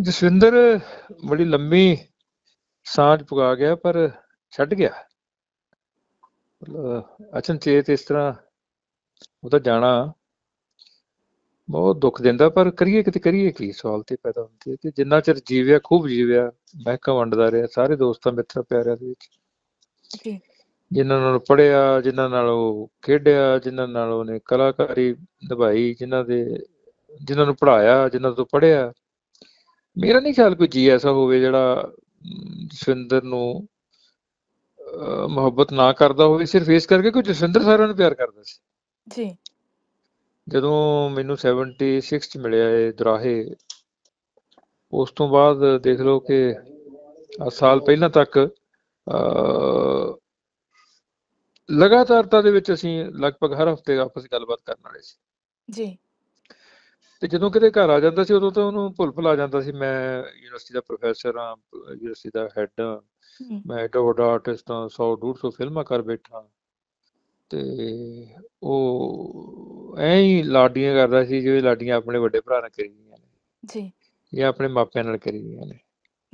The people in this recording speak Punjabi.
ਜਸਵਿੰਦਰ ਬੜੀ ਲੰਮੀ ਸਾਂਝ ਪੁਗਾ ਗਿਆ ਪਰ ਛੱਡ ਗਿਆ। ਅਚਨਚੇਤ ਇਸ ਤਰ੍ਹਾਂ ਉਹਦਾ ਜਾਣਾ। ਬਹੁਤ ਦੁੱਖ ਦਿੰਦਾ ਪਰ ਕਰੀਏ ਕਿਤੇ ਕਰੀਏ ਕੀ? ਸਵਾਲ ਤੇ ਪੈਦਾ ਹੁੰਦੀ ਹੈ ਕਿ ਜਿੰਨਾ ਚਿਰ ਜੀਵਿਆ ਖੂਬ ਜੀਵਿਆ ਮਹਿਕਾ ਵੰਡਦਾ ਰਿਹਾ ਸਾਰੇ ਦੋਸਤਾਂ ਮਿੱਤਰ ਪਿਆਰਿਆਂ ਦੇ ਵਿੱਚ। ਜੀ। ਜਿਨ੍ਹਾਂ ਨਾਲ ਪੜਿਆ ਜਿਨ੍ਹਾਂ ਨਾਲ ਉਹ ਖੇਡਿਆ ਜਿਨ੍ਹਾਂ ਨਾਲ ਉਹਨੇ ਕਲਾਕਾਰੀ ਨਿਭਾਈ ਜਿਨ੍ਹਾਂ ਦੇ ਜਿਨ੍ਹਾਂ ਨੂੰ ਪੜਾਇਆ ਜਿਨ੍ਹਾਂ ਤੋਂ ਪੜਿਆ ਮੇਰਾ ਨਹੀਂ ਖਿਆਲ ਕੋਈ ਜੀ ਐਸਾ ਹੋਵੇ ਜਿਹੜਾ ਜਸਵਿੰਦਰ ਨੂੰ ਮੁਹੱਬਤ ਨਾ ਕਰਦਾ ਹੋਵੇ ਸਿਰਫ ਇਸ ਕਰਕੇ ਕਿ ਜਸਵਿੰਦਰ ਸਾਰਿਆਂ ਨੂੰ ਪਿਆਰ ਕਰਦਾ ਸੀ। ਜੀ। ਜਦੋਂ ਮੈਨੂੰ 76 ਚ ਮਿਲਿਆ ਇਹ ਦੁਰਾਹੇ ਉਸ ਤੋਂ ਬਾਅਦ ਦੇਖ ਲਓ ਕਿ ਸਾਲ ਪਹਿਲਾਂ ਤੱਕ ਲਗਾਤਾਰਤਾ ਦੇ ਵਿੱਚ ਅਸੀਂ ਲਗਭਗ ਹਰ ਹਫ਼ਤੇ ਆਪਸ ਵਿੱਚ ਗੱਲਬਾਤ ਕਰਨ ਵਾਲੇ ਸੀ। ਜੀ। ਤੇ ਜਦੋਂ ਕਿਤੇ ਘਰ ਆ ਜਾਂਦਾ ਸੀ ਉਦੋਂ ਤਾਂ ਉਹਨੂੰ ਭੁੱਲ ਭੁਲਾ ਜਾਂਦਾ ਸੀ। ਮੈਂ ਯੂਨੀਵਰਸਿਟੀ ਦਾ ਪ੍ਰੋਫੈਸਰ ਹਾਂ ਯੂਨੀਵਰਸਿਟੀ ਦਾ ਹੈੱਡ ਮੈਂ ਐਡਾ ਵੱਡਾ ਆਰਟਿਸਟ ਹਾਂ 100 150 ਫਿਲਮਾਂ ਕਰ ਬੈਠਾ। ਤੇ ਉਹ ਐਂ ਹੀ ਲਾਡੀਆਂ ਕਰਦਾ ਸੀ ਜਿਵੇਂ ਲਾਡੀਆਂ ਆਪਣੇ ਵੱਡੇ ਭਰਾ ਨਾਲ ਕਰੀ ਦੀਆਂ ਨੇ ਜੀ। ਜਾਂ ਆਪਣੇ ਮਾਪਿਆਂ ਨਾਲ ਕਰੀ ਦੀਆਂ ਨੇ।